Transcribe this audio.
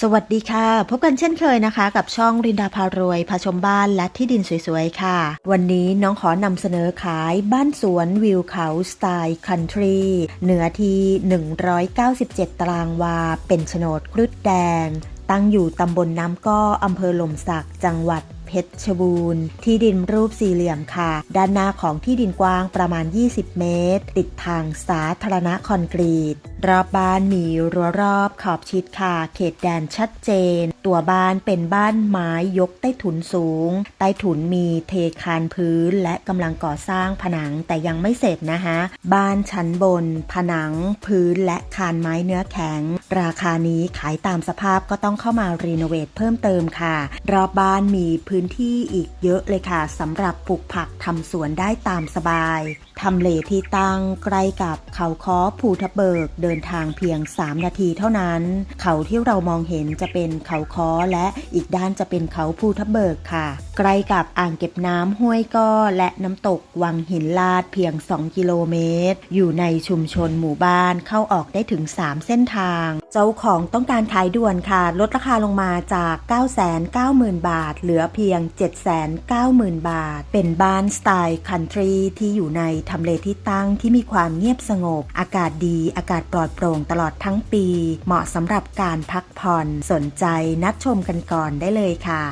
สวัสดีค่ะ พบกันเช่นเคยนะคะ กับช่องรินดาพารวยพาชมบ้านและที่ดินสวยๆ ค่ะ วันนี้น้องขอนำเสนอขายบ้านสวนวิวเขาสไตล์คันทรีเนื้อที่ 197 ตารางวา เป็นโฉนดครุฑแดง ตั้งอยู่ตำบลน้ำก้ออำเภอหล่มสักจังหวัดเพชรบูรณ์ที่ดินรูปสี่เหลี่ยมค่ะ ด้านหน้าของที่ดินกว้างประมาณ 20 เมตร ติดทางสาธารณะคอนกรีต รอบบ้านมีรั้วรอบขอบชิดค่ะ เขตแดนชัดเจน ตัวบ้านเป็นบ้านไม้ยกใต้ถุนสูง ใต้ถุนมีเทคานพื้นและกำลังก่อสร้างผนังแต่ยังไม่เสร็จนะคะบ้านชั้นบน ผนัง พื้นและคานไม้เนื้อแข็ง ราคานี้ขายตามสภาพก็ต้องเข้ามารีโนเวทเพิ่มเติมค่ะ รอบบ้านมีพื้นที่อีกเยอะเลยค่ะสำหรับปลูกผักทำสวนได้ตามสบายทำเลที่ตั้งใกล้กับเขาค้อภูทับเบิกเดินนทางเพียง 3 นาทีเท่านั้น เขาที่เรามองเห็นจะเป็นเขาค้อและอีกด้านจะเป็นเขาภูทับเบิกค่ะ ใกล้กับอ่างเก็บน้ำห้วยก้อและน้ำตกวังหินลาดเพียง 2 กิโลเมตร อยู่ในชุมชนหมู่บ้านเข้าออกได้ถึง 3 เส้นทางเจ้าของต้องการขายด่วนค่ะ ลดราคาลงมาจาก 990,000 บาท เหลือเพียง 790,000 บาท เป็นบ้านสไตล์คันทรีที่อยู่ในทำเลที่ตั้งที่มีความเงียบสงบ อากาศดีอากาศปลอดโปร่งตลอดทั้งปี เหมาะสำหรับการพักผ่อนสนใจนัดชมกันก่อนได้เลยค่ะ